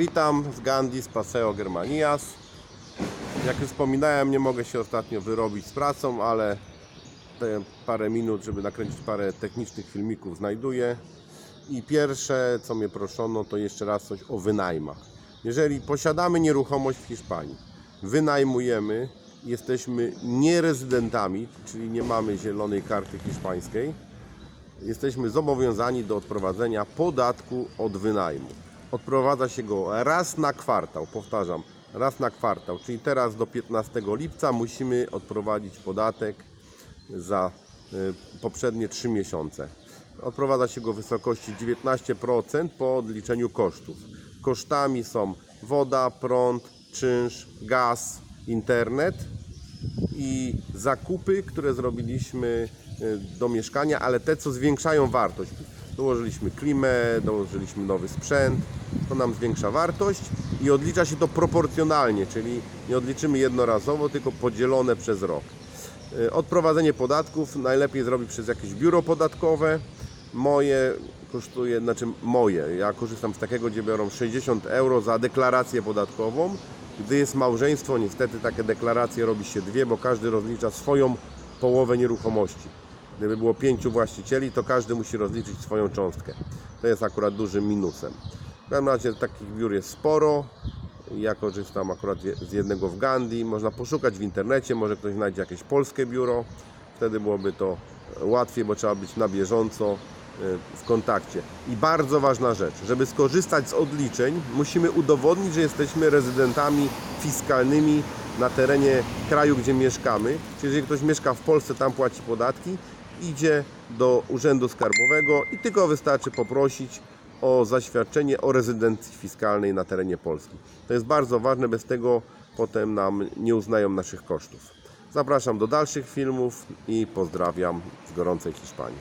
Witam z Gandhi z Paseo Germanias. Jak już wspominałem, nie mogę się ostatnio wyrobić z pracą, ale te parę minut, żeby nakręcić parę technicznych filmików znajduję. I pierwsze, co mnie proszono, to jeszcze raz coś o wynajmach. Jeżeli posiadamy nieruchomość w Hiszpanii, wynajmujemy, jesteśmy nierezydentami, czyli nie mamy zielonej karty hiszpańskiej, jesteśmy zobowiązani do odprowadzenia podatku od wynajmu. Odprowadza się go raz na kwartał, powtarzam, raz na kwartał, czyli teraz do 15 lipca musimy odprowadzić podatek za y, poprzednie 3 miesiące. Odprowadza się go w wysokości 19% po odliczeniu kosztów. Kosztami są woda, prąd, czynsz, gaz, internet i zakupy, które zrobiliśmy y, do mieszkania, ale te, co zwiększają wartość. Dołożyliśmy klimę, dołożyliśmy nowy sprzęt, to nam zwiększa wartość i odlicza się to proporcjonalnie, czyli nie odliczymy jednorazowo, tylko podzielone przez rok. Y, Odprowadzenie podatków najlepiej zrobić przez jakieś biuro podatkowe. Moje kosztuje, znaczy moje, ja korzystam z takiego, gdzie biorą 60 euro za deklarację podatkową. Gdy jest małżeństwo, niestety takie deklaracje robi się dwie, bo każdy rozlicza swoją połowę nieruchomości. Gdyby było pięciu właścicieli, to każdy musi rozliczyć swoją cząstkę. To jest akurat dużym minusem. W każdym razie takich biur jest sporo. Ja korzystam akurat z jednego w Gandhi. Można poszukać w internecie, może ktoś znajdzie jakieś polskie biuro. Wtedy byłoby to łatwiej, bo trzeba być na bieżąco y, w kontakcie. I bardzo ważna rzecz, żeby skorzystać z odliczeń, musimy udowodnić, że jesteśmy rezydentami fiskalnymi na terenie kraju, gdzie mieszkamy. Czyli jeżeli ktoś mieszka w Polsce, tam płaci podatki, idzie do Urzędu Skarbowego i tylko wystarczy poprosić o zaświadczenie o rezydencji fiskalnej na terenie Polski. To jest bardzo ważne, bez tego potem nam nie uznają naszych kosztów. Zapraszam do dalszych filmów i pozdrawiam z gorącej Hiszpanii.